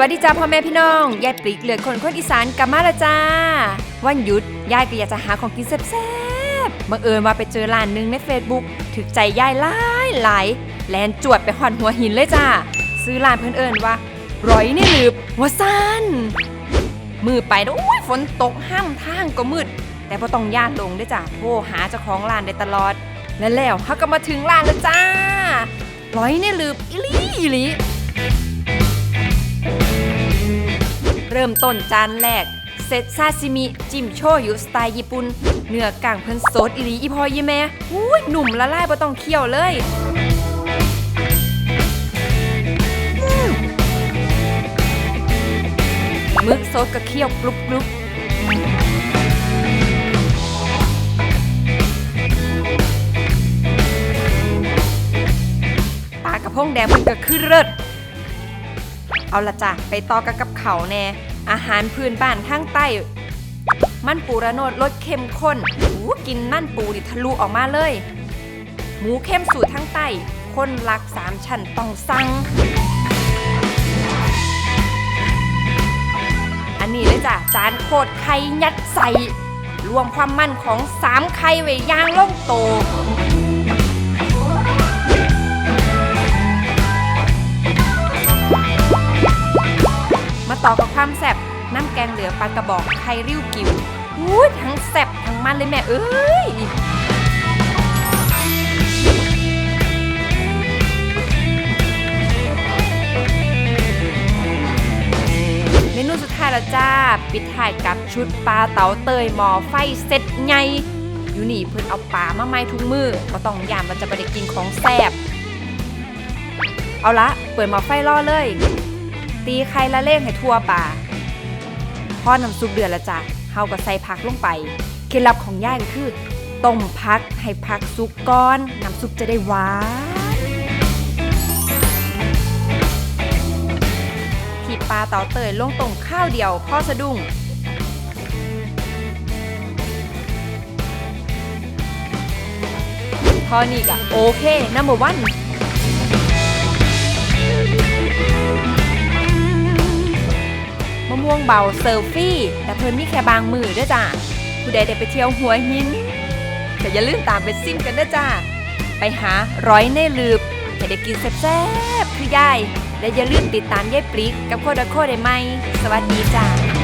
วัสดีจ้าพ่อแม่พี่น้องยายปลีกเหลือคนคนอีสานกลับมาละจ้า วันหยุดยายก็อยากจะหาของกินแซ่บๆบังเอิญว่าไปเจอร้านหนึงใน Facebook ถึกใจยายหลายหลายแลนจวดไปหอนหัวหินเลยจ้า ซื้อร้านเพิ่นเอิญว่าร้อยนี่หลืบหัวซันมือไปแล้วโอ้ยฝนตกห้ามทางก็มืด แต่พอต้องย่านลงเด้วยจ้าโทรหาเจ้าของร้านได้ตลอด และแล้วเขาก็มาถึงร้านแล้วจ้าร้อยนี่หลืบอีหลีอีหลี เริ่มต้นจานแรก เซตซาซิมิ จิมโชยุสไตล์ญี่ปุ่นเนื้อกลางเพิ่นสดอีหลีอีพอยี่แม่อุ้ยหนุ่มละลายบ่ต้องเคี่ยวเลยมมึกสดก็เคี่ยวกรุบกรุบปลากระพงแดงมันก็คือเลิศ เอาละจ้ะไปต่อกันกับเขาแน่ อาหารพื้นบ้านทางใต้ มันปูระโนดรสเข้มข้นหูกินนั่นปูดิทะลุออกมาเลย หมูเข้มสูตรทางใต้คนรักสามชั้นต้องสั่งอันนี้เลยจ้ะจานโคตรไข่ยัดใส่รวมความมั่นของสามไข่ไว้ย่างล่องโต ต่อกับความแซ่บน้ำแกงเหลือปลากระบอกไข่ริ้วกิวอู้ทั้งแซ่บทั้งมันเลยแม่เอ้ยเมนูสุดท้ายแล้วจ้า ปิดท้ายกับชุดปลาเต๋าเตยหมอไฟเซ็ตใหญ่อยู่นี่เพิ่นเอาปลามาไม้ทุกมือก็ต้องยามมันจะไปได้กินของแซ่บเอาละ เปิดหมอไฟล่อเลย ตีไข่ละเล่งให้ทั่วปลาพอน้ำซุปเดือดล้วจ้ะเฮาก็ใส่ผักลงไป เคล็ดลับของย่ายก็คือต้มผักให้ผักสุกก่อน น้ำซุปจะได้หวานที่ปลาเต่าเตยลงต้มข้าวเดียวพ่อสะดุ้งพอนี่ก็โอเคนัมเบอร์วัน ง่วงเบาเซลฟี่แต่เพิ่นมีแค่บางมือด้วยจ้าผู้ใดได้ไปเที่ยวหัวหินก็อย่าลืมตามไปซิมกันด้อจ้าไปหาร้อยในลืบให้ได้กินแซ่บๆคือยายและอย่าลืมติดตามยายปลิกกับโคดโคได้ไหมสวัสดีจ้า